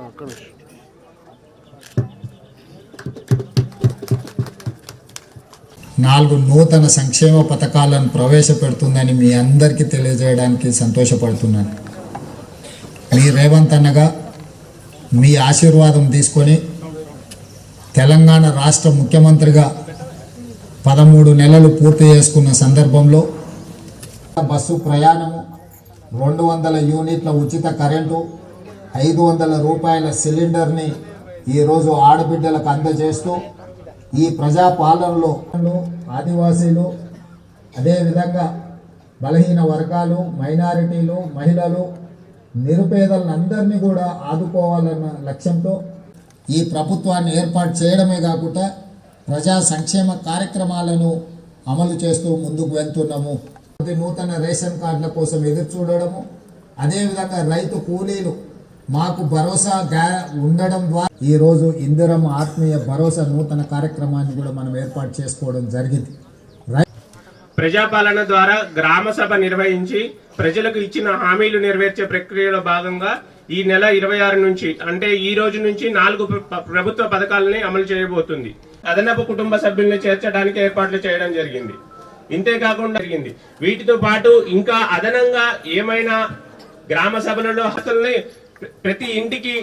అక్కడ నాలుగు నూతన సంక్షేమ పథకాలను ప్రవేశపెడుతుందని మీ అందరికీ తెలియజేయడానికి సంతోషపడుతున్నాను. మీ రేవంత్ అన్నగా మీ ఆశీర్వాదం తీసుకొని తెలంగాణ రాష్ట్ర ముఖ్యమంత్రిగా పదమూడు నెలలు పూర్తి చేసుకున్న సందర్భంలో బస్సు ప్రయాణము రెండు వందల యూనిట్ల ఉచిత కరెంటు ఐదు వందల రూపాయల సిలిండర్ని ఈరోజు ఆడబిడ్డలకు అందజేస్తూ ఈ ప్రజాపాలనలో ఆదివాసీలు అదేవిధంగా బలహీన వర్గాలు మైనారిటీలు మహిళలు నిరుపేదలందరినీ కూడా ఆదుకోవాలన్న లక్ష్యంతో ఈ ప్రభుత్వాన్ని ఏర్పాటు చేయడమే కాకుండా ప్రజా సంక్షేమ కార్యక్రమాలను అమలు చేస్తూ ముందుకు వెళ్తున్నాము. నూతన రేషన్ కార్డుల కోసం ఎదురు చూడడము అదేవిధంగా రైతు కూలీలు మాకు భరోసా ఉండడం ద్వారా ఈరోజు ఇందిరం ఆత్మీయ భరోసా నూతన కార్యక్రమాన్ని కూడా మనం ఏర్పాటు చేసుకోవడం జరిగింది. ప్రజాపాలన ద్వారా గ్రామ సభ నిర్వహించి ప్రజలకు ఇచ్చిన హామీలు నెరవేర్చే ప్రక్రియలో భాగంగా ఈ నెల ఇరవై ఆరు నుంచి అంటే ఈ రోజు నుంచి నాలుగు ప్రభుత్వ పథకాలని అమలు చేయబోతుంది. అదనపు కుటుంబ సభ్యుల్ని చేర్చడానికి ఏర్పాట్లు చేయడం జరిగింది. ఇంతేకాకుండా జరిగింది. వీటితో పాటు ఇంకా అదనంగా ఏమైనా గ్రామ సభలలో హస్తుల్ని ప్రతి ఇంటికి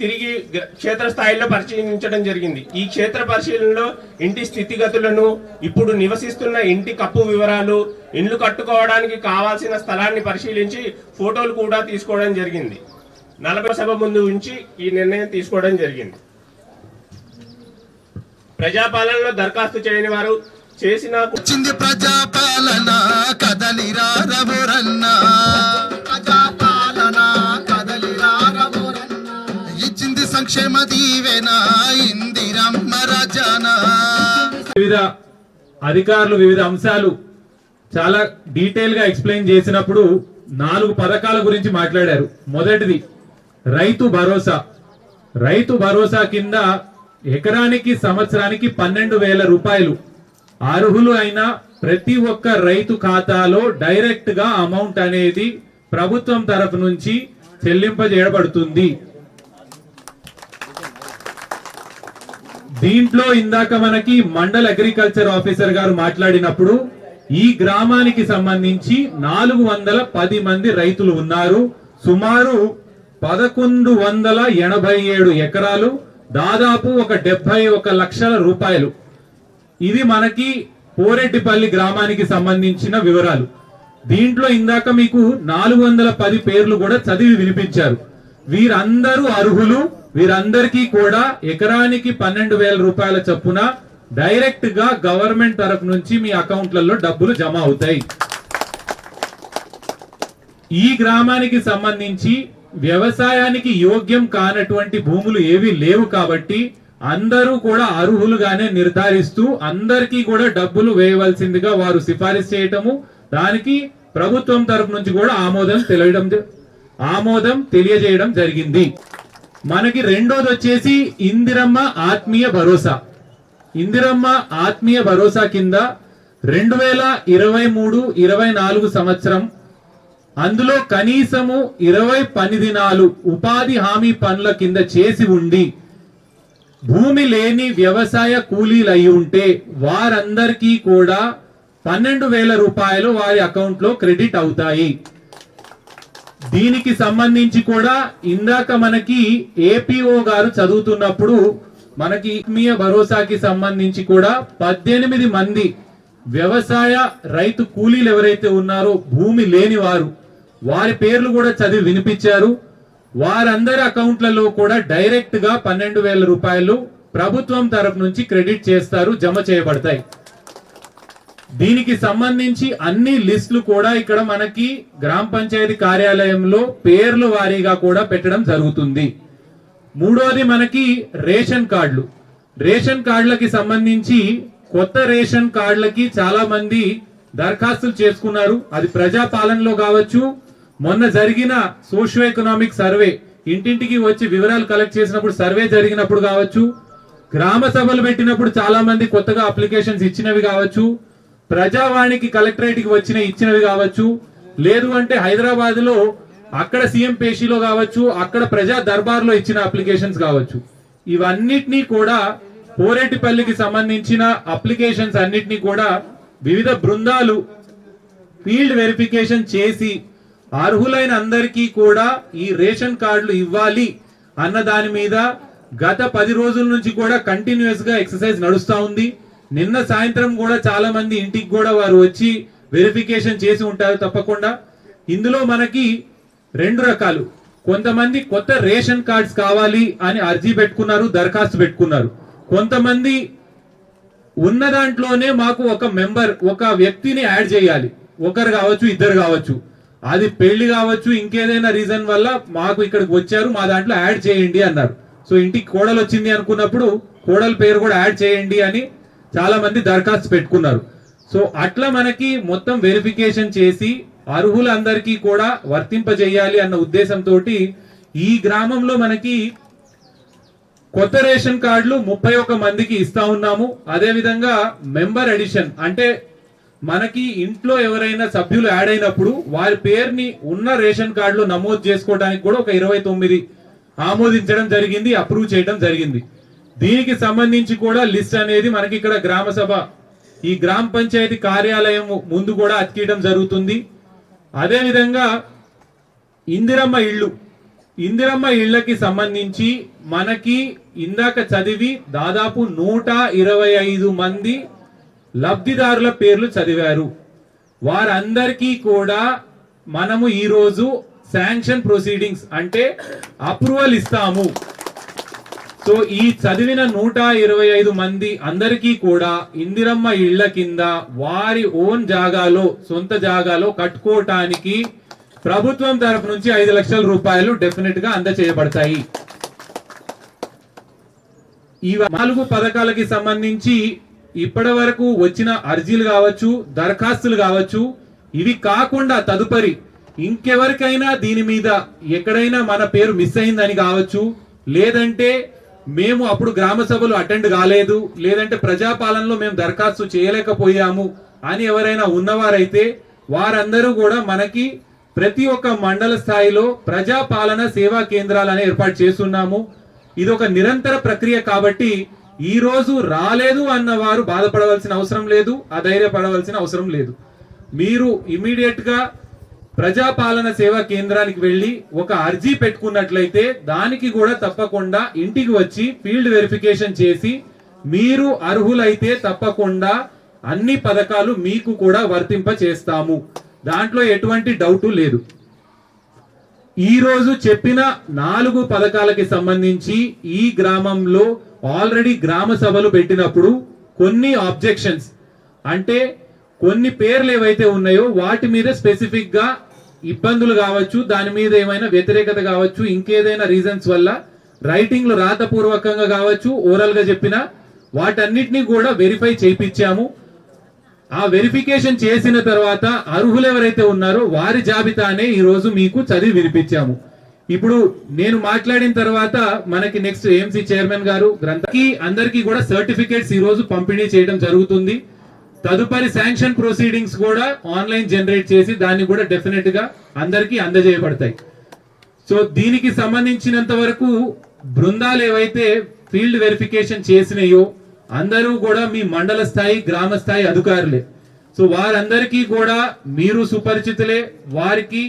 తిరిగి క్షేత్రస్థాయిలో పరిశీలించడం జరిగింది. ఈ క్షేత్ర పరిశీలనలో ఇంటి స్థితిగతులను ఇప్పుడు నివసిస్తున్న ఇంటి కప్పు వివరాలు ఇండ్లు కట్టుకోవడానికి కావాల్సిన స్థలాన్ని పరిశీలించి ఫోటోలు కూడా తీసుకోవడం జరిగింది. నలభై సభ ముందు ఉంచి ఈ నిర్ణయం తీసుకోవడం జరిగింది. ప్రజాపాలనలో దరఖాస్తు చేయని వారు చేసిన వచ్చింది ప్రజాపాలన? కదలిరా రఘురన్న సంక్షేమ దీవెన ఇందిరమ్మ వివిధ అధికారులు వివిధ అంశాలు చాలా డీటెయిల్గా ఎక్స్ప్లెయిన్ చేసినప్పుడు నాలుగు పథకాల గురించి మాట్లాడారు. మొదటిది రైతు భరోసా. రైతు భరోసా కింద ఎకరానికి సంవత్సరానికి పన్నెండు వేల రూపాయలు. అర్హులు అయిన ప్రతి ఒక్క రైతు ఖాతాలో డైరెక్ట్గా అమౌంట్ అనేది ప్రభుత్వం తరఫు నుంచి చెల్లింపజేయబడుతుంది. దీంట్లో ఇందాక మనకి మండల్ అగ్రికల్చర్ ఆఫీసర్ గారు మాట్లాడినప్పుడు ఈ గ్రామానికి సంబంధించి నాలుగు వందల పది మంది రైతులు ఉన్నారు. సుమారు పదకొండు వందల ఎనభై ఏడు ఎకరాలు దాదాపు ఒక డెబ్బై ఒక లక్షల రూపాయలు. ఇది మనకి పోరెడ్డిపల్లి గ్రామానికి సంబంధించిన వివరాలు. దీంట్లో ఇందాక మీకు నాలుగు వందల పది పేర్లు కూడా చదివి వినిపించారు. వీరందరూ అర్హులు. వీరందరికీ కూడా ఎకరానికి పన్నెండు వేల రూపాయల చొప్పున డైరెక్ట్గా గవర్నమెంట్ తరఫు నుంచి మీ అకౌంట్లలో డబ్బులు జమ అవుతాయి. ఈ గ్రామానికి సంబంధించి వ్యవసాయానికి యోగ్యం కానటువంటి భూములు ఏవి లేవు కాబట్టి అందరూ కూడా అర్హులుగానే నిర్ధారిస్తూ అందరికీ కూడా డబ్బులు వేయవలసిందిగా వారు సిఫారసు చేయటము దానికి ప్రభుత్వం తరపు నుంచి కూడా ఆమోదం తెలియడం ఆమోదం తెలియజేయడం జరిగింది. మనకి రెండోది వచ్చేసి ఇందిరమ్మ ఆత్మీయ భరోసా. ఇందిరమ్మ ఆత్మీయ భరోసా కింద రెండు వేల ఇరవై మూడు ఇరవై నాలుగు సంవత్సరం. అందులో కనీసము ఇరవై పని దినాలు ఉపాధి హామీ పనుల కింద చేసి ఉండి భూమి లేని వ్యవసాయ కూలీలు అయి ఉంటే వారందరికీ కూడా పన్నెండు వేల రూపాయలు వారి అకౌంట్లో క్రెడిట్ అవుతాయి. దీనికి సంబంధించి కూడా ఇందాక మనకి ఏపీఓ గారు చదువుతున్నప్పుడు మనకి ఆత్మీయ భరోసాకి సంబంధించి కూడా పద్దెనిమిది మంది వ్యవసాయ రైతు కూలీలు ఎవరైతే ఉన్నారో భూమి లేని వారు వారి పేర్లు కూడా చదివి వినిపించారు. వారందరి అకౌంట్లలో కూడా డైరెక్ట్గా పన్నెండు వేల రూపాయలు ప్రభుత్వం తరపు నుంచి క్రెడిట్ చేస్తారు జమ చేయబడతాయి. దీనికి సంబంధించి అన్ని లిస్టులు కూడా ఇక్కడ మనకి గ్రామ పంచాయతీ కార్యాలయంలో పేర్లు వారీగా కూడా పెట్టడం జరుగుతుంది. మూడోది మనకి రేషన్ కార్డులు. రేషన్ కార్డులకి సంబంధించి కొత్త రేషన్ కార్డులకి చాలా మంది దరఖాస్తులు చేసుకున్నారు. అది ప్రజా పాలనలో కావచ్చు. మొన్న జరిగిన సోషియో ఎకనామిక్ సర్వే ఇంటింటికి వచ్చి వివరాలు కలెక్ట్ చేసినప్పుడు సర్వే జరిగినప్పుడు కావచ్చు. గ్రామ సభలు పెట్టినప్పుడు చాలా మంది కొత్తగా అప్లికేషన్స్ ఇచ్చినవి కావచ్చు. ప్రజావాణికి కలెక్టరేట్కి వచ్చిన ఇచ్చినవి కావచ్చు. లేదు అంటే హైదరాబాద్లో అక్కడ సీఎం పేషీలో కావచ్చు అక్కడ ప్రజా దర్బార్లో ఇచ్చిన అప్లికేషన్స్ కావచ్చు. ఇవన్నిటినీ కూడా పోరేటిపల్లికి సంబంధించిన అప్లికేషన్స్ అన్నిటినీ కూడా వివిధ బృందాలు ఫీల్డ్ వెరిఫికేషన్ చేసి అర్హులైన అందరికీ కూడా ఈ రేషన్ కార్డులు ఇవ్వాలి అన్న దాని మీద గత పది రోజుల నుంచి కూడా కంటిన్యూస్గా ఎక్సర్సైజ్ నడుస్తూ ఉంది. నిన్న సాయంత్రం కూడా చాలా మంది ఇంటికి కూడా వారు వచ్చి వెరిఫికేషన్ చేసి ఉంటారు తప్పకుండా. ఇందులో మనకి రెండు రకాలు. కొంతమంది కొత్త రేషన్ కార్డ్స్ కావాలి అని అర్జీ పెట్టుకున్నారు దరఖాస్తు పెట్టుకున్నారు. కొంతమంది ఉన్న దాంట్లోనే మాకు ఒక మెంబర్ ఒక వ్యక్తిని యాడ్ చేయాలి. ఒకరు కావచ్చు ఇద్దరు కావచ్చు. అది పెళ్ళి కావచ్చు ఇంకేదైనా రీజన్ వల్ల మాకు ఇక్కడికి వచ్చారు మా దాంట్లో యాడ్ చేయండి అన్నారు. సో ఇంటికి కోడలు వచ్చింది అనుకున్నప్పుడు కోడల పేరు కూడా యాడ్ చేయండి అని చాలా మంది దరఖాస్తు పెట్టుకున్నారు. సో అట్లా మనకి మొత్తం వెరిఫికేషన్ చేసి అర్హులందరికీ కూడా వర్తింపజేయాలి అన్న ఉద్దేశంతో ఈ గ్రామంలో మనకి కొత్త రేషన్ కార్డులు ముప్పై ఒక మందికి ఇస్తా ఉన్నాము. అదే విధంగా మెంబర్ ఎడిషన్ అంటే మనకి ఇంట్లో ఎవరైనా సభ్యులు యాడ్ అయినప్పుడు వారి పేరుని ఉన్న రేషన్ కార్డులో నమోదు చేసుకోవడానికి కూడా ఒక ఇరవై తొమ్మిది ఆమోదించడం జరిగింది అప్రూవ్ చేయడం జరిగింది. దీనికి సంబంధించి కూడా లిస్ట్ అనేది మనకి ఇక్కడ గ్రామ సభ ఈ గ్రామ పంచాయతీ కార్యాలయం ముందు కూడా అతికియడం జరుగుతుంది. అదేవిధంగా ఇందిరమ్మ ఇళ్ళు ఇందిరమ్మ ఇళ్ళకి సంబంధించి మనకి ఇందాక చదివి దాదాపు నూట ఇరవై ఐదు మంది లబ్ధిదారుల పేర్లు చదివారు. వారందరికీ కూడా మనము ఈరోజు శాంక్షన్ ప్రొసీడింగ్స్ అంటే అప్రూవల్ ఇస్తాము. సో ఈ చదివిన నూట ఇరవై ఐదు మంది అందరికీ కూడా ఇందిరమ్మ ఇళ్ళ కింద వారి ఓన్ జాగాలో సొంత జాగాలో కట్టుకోవటానికి ప్రభుత్వం తరపు నుంచి ఐదు లక్షల రూపాయలు డెఫినెట్గా అందచేయబడతాయి. ఈ నాలుగు పథకాలకి సంబంధించి ఇప్పటి వరకు వచ్చిన అర్జీలు కావచ్చు దరఖాస్తులు కావచ్చు ఇవి కాకుండా తదుపరి ఇంకెవరికైనా దీని మీద ఎక్కడైనా మన పేరు మిస్ అయిందని కావచ్చు లేదంటే మేము అప్పుడు గ్రామ సభలు అటెండ్ కాలేదు. లేదంటే ప్రజాపాలనలో మేము దరఖాస్తు చేయలేకపోయాము అని ఎవరైనా ఉన్నవారైతే వారందరూ కూడా మనకి ప్రతి ఒక్క మండల స్థాయిలో ప్రజాపాలన సేవా కేంద్రాలను ఏర్పాటు చేస్తున్నాము. ఇది ఒక నిరంతర ప్రక్రియ కాబట్టి ఈ రోజు రాలేదు అన్న వారు బాధపడవలసిన అవసరం లేదు అధైర్యపడవలసిన అవసరం లేదు. మీరు ఇమీడియట్గా ప్రజాపాలన సేవా కేంద్రానికి వెళ్ళి ఒక అర్జీ పెట్టుకున్నట్లయితే దానికి కూడా తప్పకుండా ఇంటికి వచ్చి ఫీల్డ్ వెరిఫికేషన్ చేసి మీరు అర్హులైతే తప్పకుండా అన్ని పథకాలు మీకు కూడా వర్తింప చేస్తాము దాంట్లో ఎటువంటి డౌటు లేదు. ఈరోజు చెప్పిన నాలుగు పథకాలకి సంబంధించి ఈ గ్రామంలో ఆల్రెడీ గ్రామ సభలు పెట్టినప్పుడు కొన్ని ఆబ్జెక్షన్స్ అంటే కొన్ని పేర్లు ఏవైతే ఉన్నాయో వాటి మీద స్పెసిఫిక్గా ఇబ్బందులు కావచ్చు దాని మీద ఏమైనా వ్యతిరేకత కావచ్చు ఇంకేదైనా రీజన్స్ వల్ల రైటింగ్లు రాతపూర్వకంగా కావచ్చు ఓరల్గా చెప్పిన వాటన్నిటిని కూడా వెరిఫై చేయించాము ఆ వెరిఫికేషన్ చేసిన తర్వాత అర్హులు ఎవరైతే ఉన్నారో వారి జాబితానే ఈరోజు మీకు చదివి వినిపించాము. ఇప్పుడు నేను మాట్లాడిన తర్వాత మనకి నెక్స్ట్ ఏఎంసీ చైర్మన్ గారు గ్రంథకి అందరికీ కూడా సర్టిఫికేట్స్ ఈ రోజు పంపిణీ చేయడం జరుగుతుంది. తదుపరి శాంక్షన్ ప్రొసీడింగ్స్ కూడా ఆన్లైన్ జనరేట్ చేసి దాన్ని కూడా డెఫినెట్గా అందరికీ అందజేయబడతాయి. సో దీనికి సంబంధించినంత వరకు బృందాలు ఏవైతే ఫీల్డ్ వెరిఫికేషన్ చేసినాయో అందరూ కూడా మీ మండల స్థాయి గ్రామ స్థాయి అధికారులే. సో వారందరికీ కూడా మీరు సుపరిచితులే వారికి